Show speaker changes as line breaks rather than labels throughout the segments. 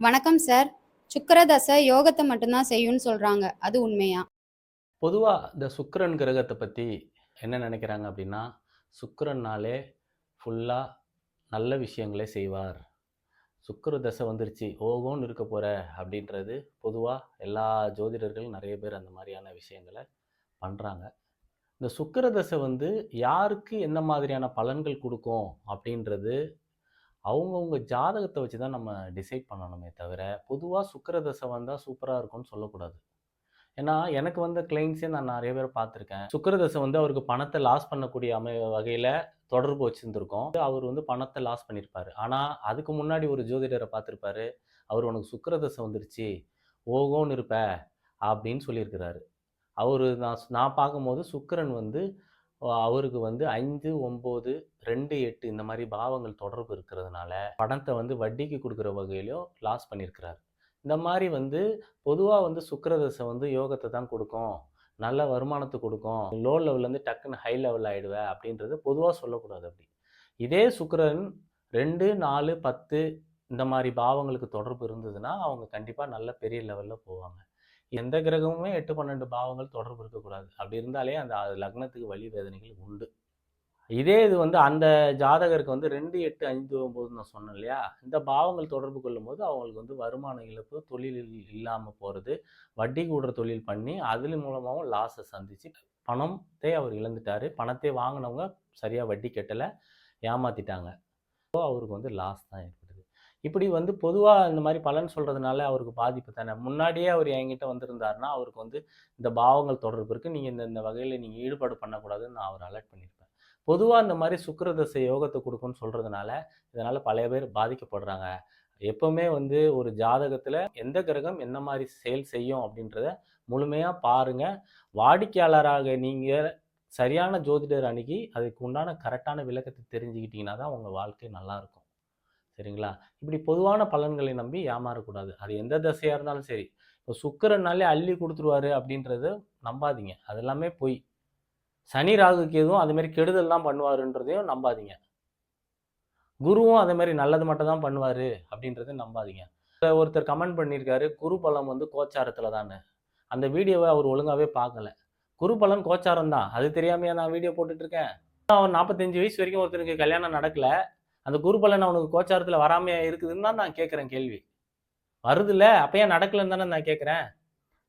வணக்கம் சார் சுக்கரதசை யோகத்தை மட்டும்தான் செய்யும்னு சொல்றாங்க. அது உண்மையா?
பொதுவாக இந்த சுக்கரன் கிரகத்தை பற்றி என்ன நினைக்கிறாங்க அப்படின்னா சுக்கரன்னாலே ஃபுல்லாக நல்ல விஷயங்களே செய்வார். சுக்கர தசை வந்துருச்சு ஓகோன்னு இருக்க போகிற அப்படின்றது பொதுவாக எல்லா ஜோதிடர்களும் நிறைய பேர் அந்த மாதிரியான விஷயங்களை பண்ணுறாங்க இந்த சுக்கர தசை வந்து யாருக்கு என்ன மாதிரியான பலன்கள் கொடுக்கும் அப்படின்றது அவங்கவுங்க ஜாதகத்தை வச்சு தான் நம்ம டிசைட் பண்ணணுமே தவிர பொதுவாக சுக்கிர தசை வந்தால் சூப்பராக இருக்கும்னு சொல்லக்கூடாது. ஏன்னா எனக்கு வந்த கிளைண்ட்ஸே நான் நிறைய பேர் பார்த்துருக்கேன். சுக்கிரதசை வந்து அவருக்கு பணத்தை லாஸ் பண்ணக்கூடிய அமை வகையில் தொடர்பு வச்சுருந்துருக்கோம். அவர் வந்து பணத்தை லாஸ் பண்ணியிருப்பார் ஆனால் அதுக்கு முன்னாடி ஒரு ஜோதிடரை பார்த்துருப்பாரு. அவர் உனக்கு சுக்கிரதசை வந்துருச்சு. ஓகோன்னு இருப்ப அப்படின்னு சொல்லியிருக்கிறாரு. அவர் நான் நான் பார்க்கும்போது சுக்கரன் வந்து அவருக்கு வந்து அஞ்சு ஒம்பது ரெண்டு எட்டு இந்த மாதிரி பாவங்கள் தொடர்பு இருக்கிறதுனால பணத்தை வந்து வட்டிக்கு கொடுக்குற வகையிலையும் லாஸ் பண்ணியிருக்கிறார். இந்த மாதிரி வந்து பொதுவாக வந்து சுக்கரதசை வந்து யோகத்தை தான் கொடுக்கும். நல்ல வருமானத்தை கொடுக்கும். லோ லெவல்லேருந்து டக்குன்னு ஹை லெவல் ஆகிடுவேன் அப்படின்றது பொதுவாக சொல்லக்கூடாது அப்படி. இதே சுக்கரன் ரெண்டு நாலு பத்து இந்த மாதிரி பாவங்களுக்கு தொடர்பு இருந்ததுன்னா அவங்க கண்டிப்பாக நல்ல பெரிய லெவலில் போவாங்க. எந்த கிரகமுமே எட்டு பன்னெண்டு பாவங்கள் தொடர்பு இருக்கக்கூடாது. அப்படி இருந்தாலே அந்த லக்னத்துக்கு வழி வேதனைகள் உண்டு. இதே இது வந்து அந்த ஜாதகருக்கு வந்து ரெண்டு எட்டு ஐந்து ஒம்பது நான் சொன்னேன் இல்லையா? இந்த பாவங்கள் தொடர்பு கொள்ளும்போது அவங்களுக்கு வந்து வருமான இழப்பு தொழில் இல்லாமல் போகிறது வட்டி கூடுற தொழில் பண்ணி அதில் மூலமாகவும் லாஸை சந்திச்சு பணத்தை அவர் இழந்துட்டார். பணத்தை வாங்கினவங்க சரியாக வட்டி கட்டலை ஏமாத்திட்டாங்க. ஸோ அவருக்கு வந்து லாஸ் தான் ஏற்படும் இப்படி வந்து பொதுவாக இந்த மாதிரி பலன் சொல்கிறதுனால அவருக்கு பாதிப்பு தானே? முன்னாடியே அவர் என்கிட்ட வந்திருந்தாருன்னா அவருக்கு வந்து இந்த பாவங்கள் தொடர்பு இருக்குது நீங்கள் இந்த இந்த வகையில் நீங்கள் ஈடுபாடு பண்ணக்கூடாதுன்னு நான் அவர் அலர்ட் பண்ணியிருப்பேன். பொதுவாக இந்த மாதிரி சுக்கரதசை யோகத்தை கொடுக்குன்னு சொல்கிறதுனால இதனால் பல பேர் பாதிக்கப்படுறாங்க. எப்போவுமே வந்து ஒரு ஜாதகத்தில் எந்த கிரகம் என்ன மாதிரி செயல் செய்யும் அப்படின்றத முழுமையாக பாருங்கள் வாடிக்கையாளராக நீங்கள் சரியான ஜோதிடர் அணுகி அதுக்கு உண்டான கரெக்டான விளக்கத்தை தெரிஞ்சுக்கிட்டீங்கன்னா தான் உங்கள் வாழ்க்கை நல்லாயிருக்கும் சரிங்களா? இப்படி பொதுவான பலன்களை நம்பி ஏமாறக்கூடாது. அது எந்த தசையாக இருந்தாலும் சரி. இப்போ சுக்கிரனாலே அள்ளி கொடுத்துருவாரு அப்படின்றது நம்பாதீங்க. அது எல்லாமே பொய். சனி ராகுக்கு எதுவும் அதுமாரி கெடுதல்லாம் பண்ணுவாருன்றதையும் நம்பாதீங்க. குருவும் அதே மாதிரி நல்லது மட்டும் தான் பண்ணுவார் அப்படின்றத நம்பாதீங்க. ஒருத்தர் கமெண்ட் பண்ணியிருக்காரு குரு பலம் வந்து கோச்சாரத்தில் தானே அந்த வீடியோவை அவர் ஒழுங்காகவே பார்க்கல. குரு பலன் கோச்சாரம் தான் அது தெரியாமையா நான் வீடியோ போட்டுட்ருக்கேன் அவன் நாற்பத்தஞ்சு வயசு வரைக்கும் ஒருத்தருக்கு கல்யாணம் நடக்கல. அந்த குரு பலன் அவனுக்கு கோச்சாரத்தில் வராமையா இருக்குதுன்னு தான் நான் கேட்குறேன் கேள்வி. வருதுல்ல அப்போ ஏன் நடக்கலன்னு தானே நான் கேட்குறேன்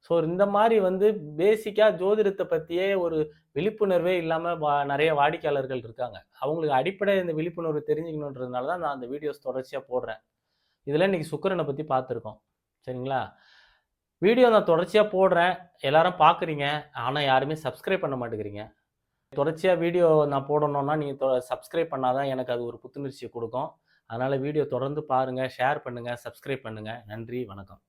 ஸோ இந்த மாதிரி வந்து பேசிக்காக ஜோதிடத்தை பற்றியே ஒரு விழிப்புணர்வே இல்லாமல் வா நிறைய வாடிக்கையாளர்கள் இருக்காங்க. அவங்களுக்கு அடிப்படை இந்த விழிப்புணர்வு தெரிஞ்சுக்கணுன்றதுனால தான் நான் அந்த வீடியோஸ் தொடர்ச்சியாக போடுறேன். இதில் இன்றைக்கி சுக்கிரனை பற்றி பார்த்துருக்கோம். சரிங்களா? வீடியோ நான் தொடர்ச்சியாக போடுறேன். எல்லாரும் பார்க்குறீங்க. ஆனால் யாருமே சப்ஸ்கிரைப் பண்ண மாட்டேங்கிறீங்க. தொடர்ச்சியாக வீடியோ நான் போடணும்னா நீங்கள் சப்ஸ்கிரைப் பண்ணாதான் எனக்கு அது ஒரு புத்துணர்ச்சியை கொடுக்கும். அதனால் வீடியோ தொடர்ந்து பாருங்கள் ஷேர் பண்ணுங்கள் சப்ஸ்கிரைப் பண்ணுங்கள் நன்றி வணக்கம்.